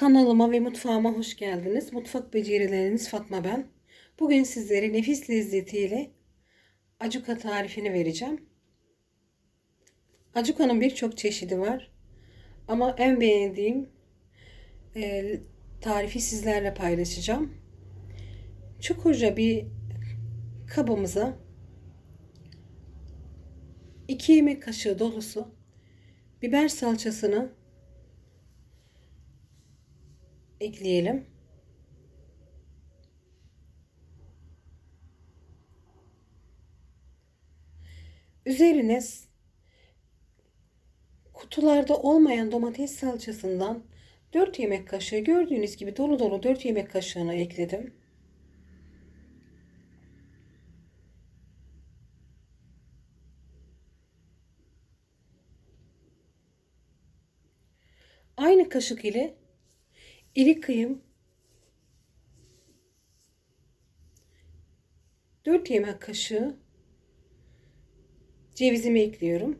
Kanalıma ve mutfağıma hoş geldiniz. Mutfak becerileriniz Fatma ben. Bugün sizlere nefis lezzetiyle acuka tarifini vereceğim. Acukanın birçok çeşidi var. Ama en beğendiğim e, tarifi sizlerle paylaşacağım. Çukurca bir kabımıza 2 yemek kaşığı dolusu biber salçasını ekleyelim. Üzerine kutularda olmayan domates salçasından 4 yemek kaşığı gördüğünüz gibi dolu dolu 4 yemek kaşığını ekledim. Aynı kaşık ile iri kıyım 4 yemek kaşığı cevizimi ekliyorum.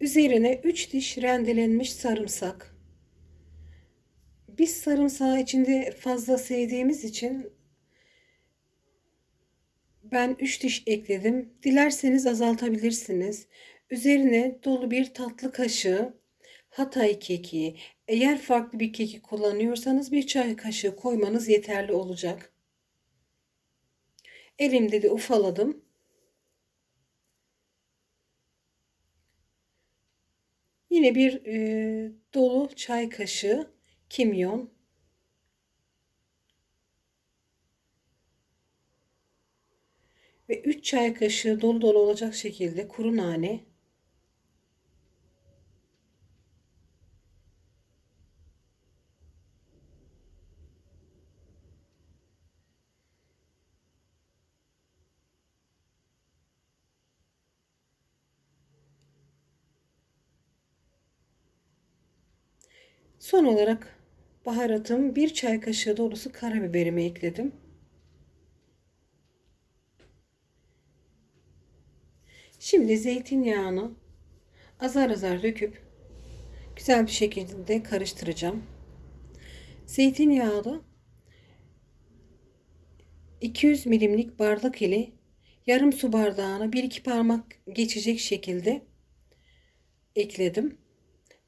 Üzerine 3 diş rendelenmiş sarımsak. Biz sarımsağı içinde fazla sevdiğimiz için ben 3 diş ekledim. Dilerseniz azaltabilirsiniz. Üzerine dolu bir tatlı kaşığı Hatay keki. Eğer farklı bir keki kullanıyorsanız bir çay kaşığı koymanız yeterli olacak. Elimde de ufaladım. Yine bir e, dolu çay kaşığı kimyon. Ve 3 çay kaşığı dolu dolu olacak şekilde kuru nane. Son olarak baharatım bir çay kaşığı dolusu karabiberimi ekledim. Şimdi zeytinyağını azar azar döküp güzel bir şekilde karıştıracağım. Zeytinyağı 200 milimlik bardak ile yarım su bardağına 1-2 parmak geçecek şekilde ekledim.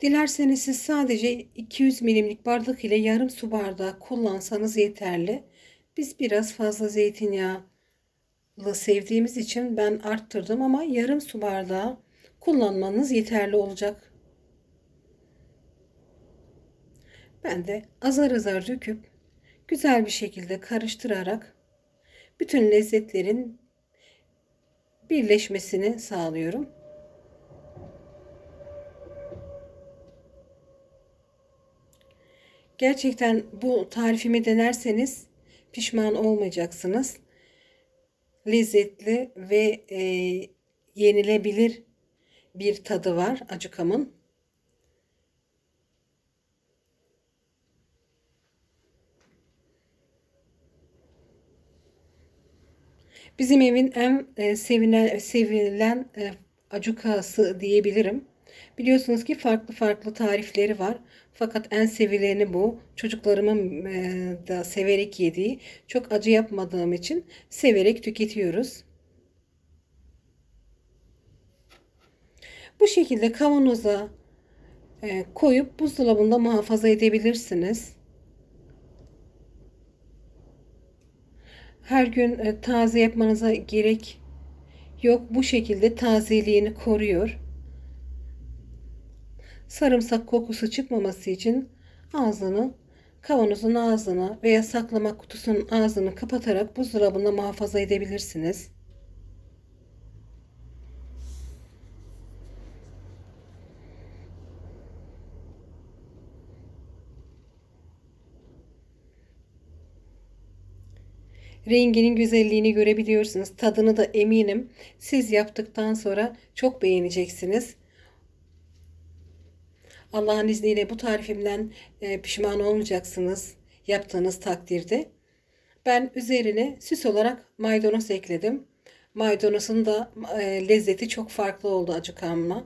Dilerseniz siz sadece 200 milimlik bardak ile yarım su bardağı kullansanız yeterli. Biz biraz fazla zeytinyağlı sevdiğimiz için ben arttırdım ama yarım su bardağı kullanmanız yeterli olacak. Ben de azar azar döküp güzel bir şekilde karıştırarak bütün lezzetlerin birleşmesini sağlıyorum. Gerçekten bu tarifimi denerseniz pişman olmayacaksınız. Lezzetli ve e, yenilebilir bir tadı var acukamın. Bizim evin en e, sevilen, sevilen e, acukası diyebilirim. Biliyorsunuz ki farklı farklı tarifleri var. Fakat en sevileni bu. Çocuklarımın e, da severek yediği. Çok acı yapmadığım için severek tüketiyoruz. Bu şekilde kavanoza e, koyup buzdolabında muhafaza edebilirsiniz. Her gün e, taze yapmanıza gerek yok. Bu şekilde tazeliğini koruyor. Sarımsak kokusu çıkmaması için ağzını kavanozun ağzını veya saklama kutusunun ağzını kapatarak buzdolabında muhafaza edebilirsiniz. Renginin güzelliğini görebiliyorsunuz. Tadını da eminim siz yaptıktan sonra çok beğeneceksiniz. Allah'ın izniyle bu tarifimden e, pişman olmayacaksınız yaptığınız takdirde. Ben üzerine süs olarak maydanoz ekledim. Maydanozun da e, lezzeti çok farklı oldu acıkanma.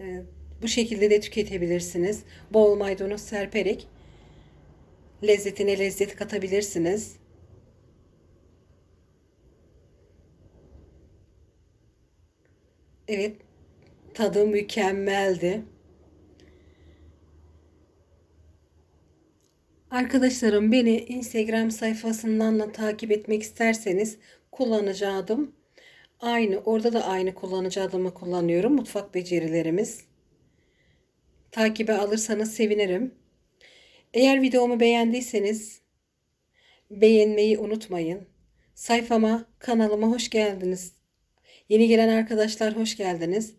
E, bu şekilde de tüketebilirsiniz. Bol maydanoz serperek lezzetine lezzet katabilirsiniz. Evet, tadı mükemmeldi. Arkadaşlarım beni Instagram sayfasından da takip etmek isterseniz kullanıcı adım aynı. Orada da aynı kullanıcı adımı kullanıyorum. Mutfak becerilerimiz. Takibe alırsanız sevinirim. Eğer videomu beğendiyseniz beğenmeyi unutmayın. Sayfama, kanalıma hoş geldiniz. Yeni gelen arkadaşlar hoş geldiniz.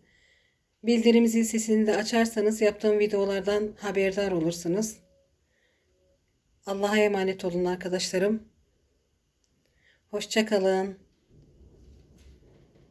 Bildirim zil sesini de açarsanız yaptığım videolardan haberdar olursunuz. Allah'a emanet olun arkadaşlarım. Hoşça kalın.